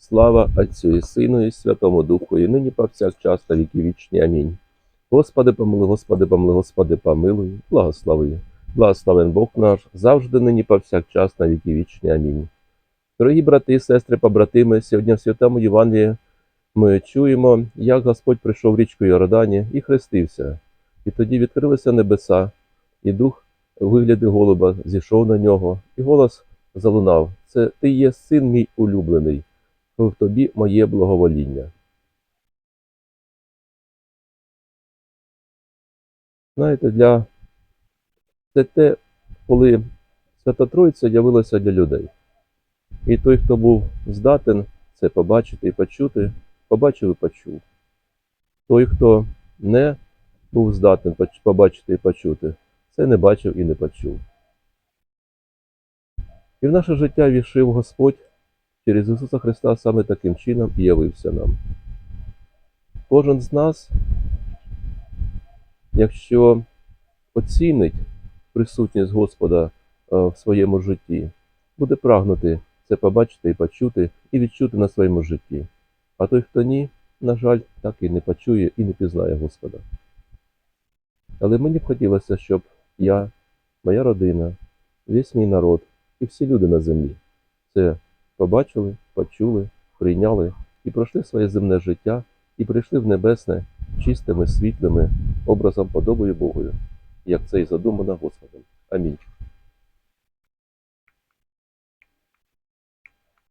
Слава Отцю і Сину, і Святому Духу, і нині повсякчас та віки вічні. Амінь. Господи помилуй, Господи помилуй, Господи помилуй, благослови. Благословен Бог наш, завжди нині повсякчас на віки вічні. Амінь. Дорогі брати сестри, побратими, сьогодні в Святому Євангелії ми чуємо, як Господь прийшов в річку Йордані і хрестився. І тоді відкрилися небеса, і дух у вигляді голуба зійшов на нього, і голос залунав: Це ти є син мій улюблений, в тобі моє благовоління. Знаєте, для це те, коли Свята Троїця явилася для людей. І той, хто був здатен це побачити і почути, побачив і почув. Той, хто не був здатен побачити і почути, це не бачив і не почув. І в наше життя вішив Господь через Ісуса Христа саме таким чином і явився нам. Кожен з нас, якщо оцінить присутність Господа е, в своєму житті, буде прагнути це побачити і почути, і відчути на своєму житті. А той, хто ні, на жаль, так і не почує і не пізнає Господа. Але мені б хотілося, щоб я, моя родина, весь мій народ і всі люди на землі це побачили, почули, прийняли і пройшли своє земне життя, і прийшли в небесне чистими, світлими образом подобою Богою, як це і задумано Господом. Амінь.